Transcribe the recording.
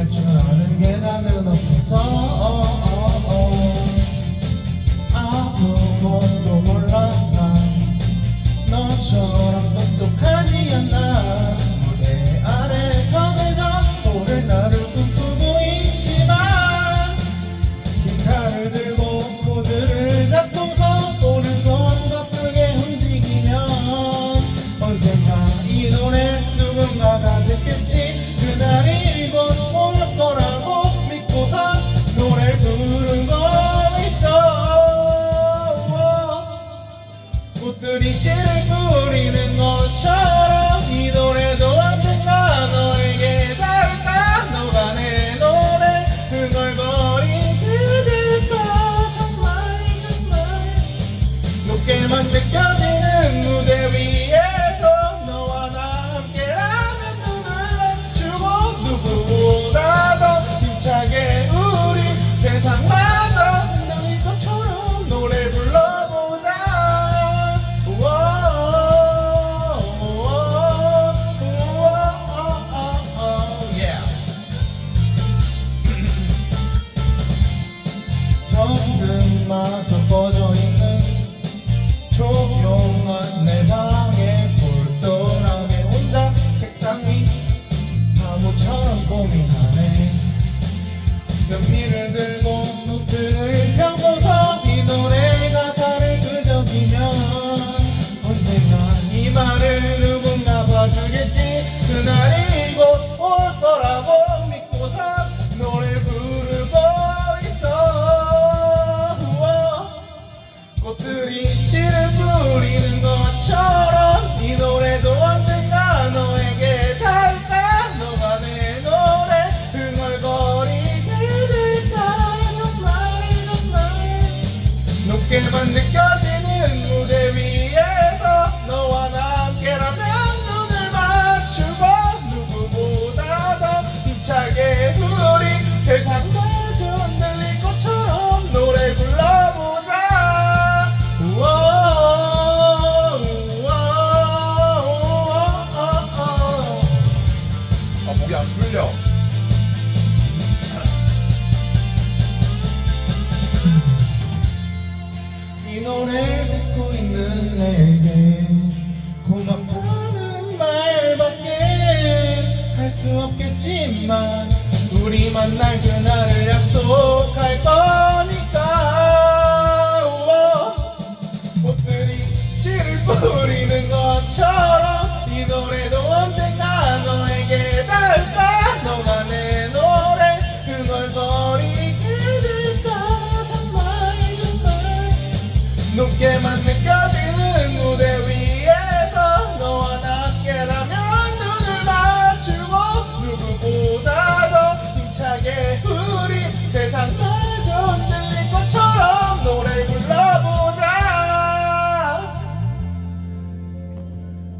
കാഴ്ചകളാണ് അല്ലെങ്കിൽ ഏതാണ്ടിൽ നിന്നും 고민하네 연필을 들 Even 하지만 우리 만날 그날을 약속할 거니까. 우와, 꽃들이 실을 뿌리는 것처럼 이 노래도 언젠가 너에게 닿을까? 너가 내 노래 그걸 버리게 될까? 정말 정말 높게 만날까